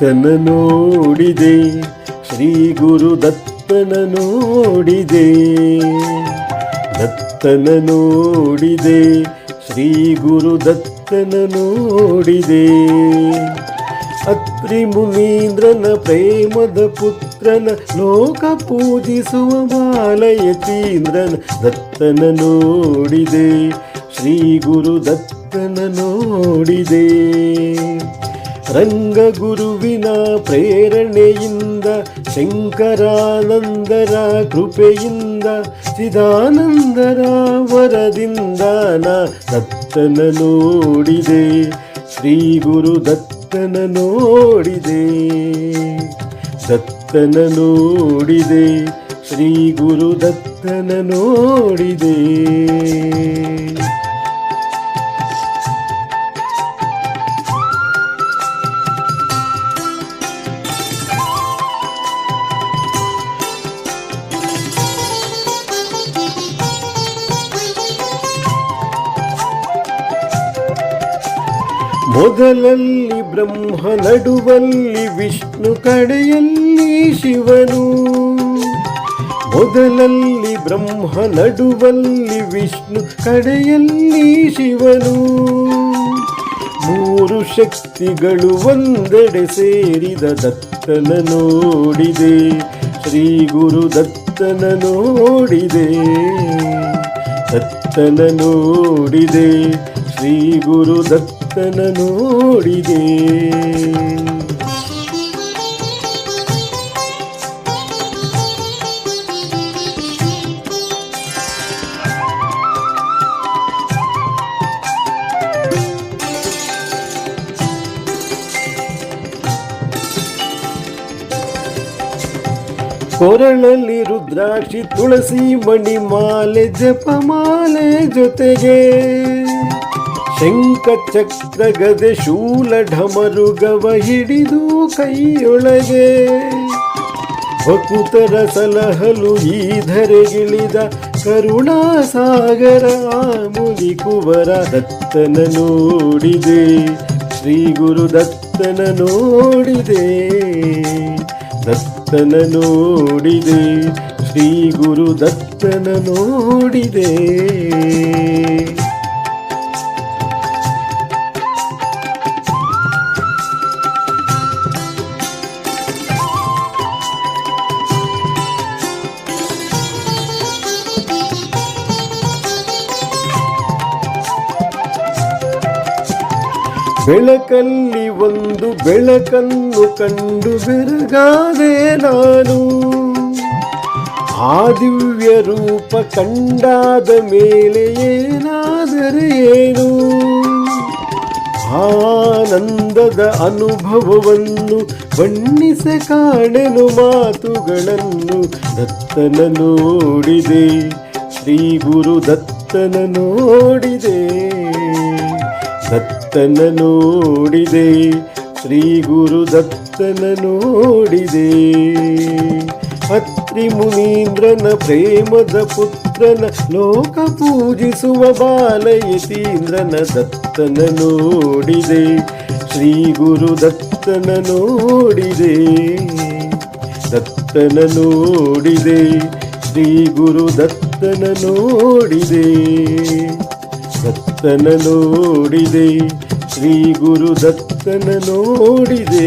ದತ್ತನ ನೋಡಿದೆ, ಶ್ರೀ ಗುರು ದತ್ತನ ನೋಡಿದೆ. ದತ್ತನ ನೋಡಿದೆ, ಶ್ರೀ ಗುರು ದತ್ತನ ನೋಡಿದೆ. ಅತ್ರಿ ಮುನೀಂದ್ರನ ಪ್ರೇಮದ ಪುತ್ರನ ಲೋಕ ಪೂಜಿಸುವ ಬಾಲಯತೀಂದ್ರನ ದತ್ತನ ನೋಡಿದೆ, ಶ್ರೀ ಗುರು ದತ್ತನ ನೋಡಿದೆ. ರಂಗಗುರುವಿನ ಪ್ರೇರಣೆಯಿಂದ, ಶಂಕರಾನಂದರ ಕೃಪೆಯಿಂದ, ಸಿದಾನಂದರ ವರದಿಂದ ನಾ ದತ್ತನ ನೋಡಿದೆ. ಶ್ರೀ ಗುರು ದತ್ತನ ನೋಡಿದೆ. ದತ್ತನ ನೋಡಿದೆ. ಶ್ರೀ ಗುರು ದತ್ತನ ನೋಡಿದೆ. ಮೊದಲಲ್ಲಿ ಬ್ರಹ್ಮ ನಡುವಲ್ಲಿ ವಿಷ್ಣು ಕಡೆಯಲ್ಲಿ ಶಿವನು. ಮೊದಲಲ್ಲಿ ಬ್ರಹ್ಮ ನಡುವಲ್ಲಿ ವಿಷ್ಣು ಕಡೆಯಲ್ಲಿ ಶಿವನು. ಮೂರು ಶಕ್ತಿಗಳು ಒಂದೆಡೆ ಸೇರಿದ ದತ್ತನ ನೋಡಿದೆ. ಶ್ರೀ ಗುರು ದತ್ತನ ನೋಡಿದೆ. ದತ್ತನ ನೋಡಿದೆ. ಶ್ರೀ ಗುರು ದತ್ತನ ನೋಡಿದೆ. ಕೊರಳಲ್ಲಿ ರುದ್ರಾಕ್ಷಿ ತುಳಸಿ ಮಣಿ ಮಣಿಮಾಲೆ ಜಪಮಾಲೆ ಜೊತೆಗೆ ಶಂಖ ಚಕ್ರ ಗದೆ ಶೂಲ ಢಮರುಗವ ಹಿಡಿದು ಕೈಯೊಳಗೆ. ಭಕುತರ ಸಲಹಲು ಈ ಧರೆಗಿಳಿದ ಕರುಣಾಸಾಗರ ಮುನಿ ಕುವರ ದತ್ತನ ನೋಡಿದೆ. ಶ್ರೀ ಗುರು ದತ್ತನ ನೋಡಿದೆ. ದತ್ತನ ನೋಡಿದೆ. ಶ್ರೀ ಗುರು ದತ್ತನ ನೋಡಿದೆ. ಬೆಳಕಲ್ಲಿ ಒಂದು ಬೆಳಕನ್ನು ಕಂಡು ಬೆರಗಾದೆ ನಾನು. ಆ ದಿವ್ಯ ರೂಪ ಕಂಡಾದ ಮೇಲೆ ಏನಾದರೆ ಏನು? ಆನಂದದ ಅನುಭವವನ್ನು ಬಣ್ಣಿಸೆ ಕಾಣೆನು ಮಾತುಗಳನ್ನು ದತ್ತನ ನೋಡಿದೆ. ಶ್ರೀ ಗುರು ದತ್ತನ ನೋಡಿದೆ. ದತ್ತನ ನೋಡಿದೆ. ಶ್ರೀ ಗುರು ದತ್ತನ ನೋಡಿದೆ. ಅತ್ರಿ ಮುನೀಂದ್ರನ ಪ್ರೇಮದ ಪುತ್ರನ ಲೋಕ ಪೂಜಿಸುವ ಬಾಲಯತೀಂದ್ರನ ದತ್ತನ ನೋಡಿದೆ. ಶ್ರೀ ಗುರು ದತ್ತನ ನೋಡಿದೆ. ದತ್ತನ ನೋಡಿದೆ. ಶ್ರೀ ಗುರು ದತ್ತನ ನೋಡಿದೆ. ದತ್ತನ ನೋಡಿದೆ ಶ್ರೀ ಗುರು ದತ್ತನ ನೋಡಿದೆ.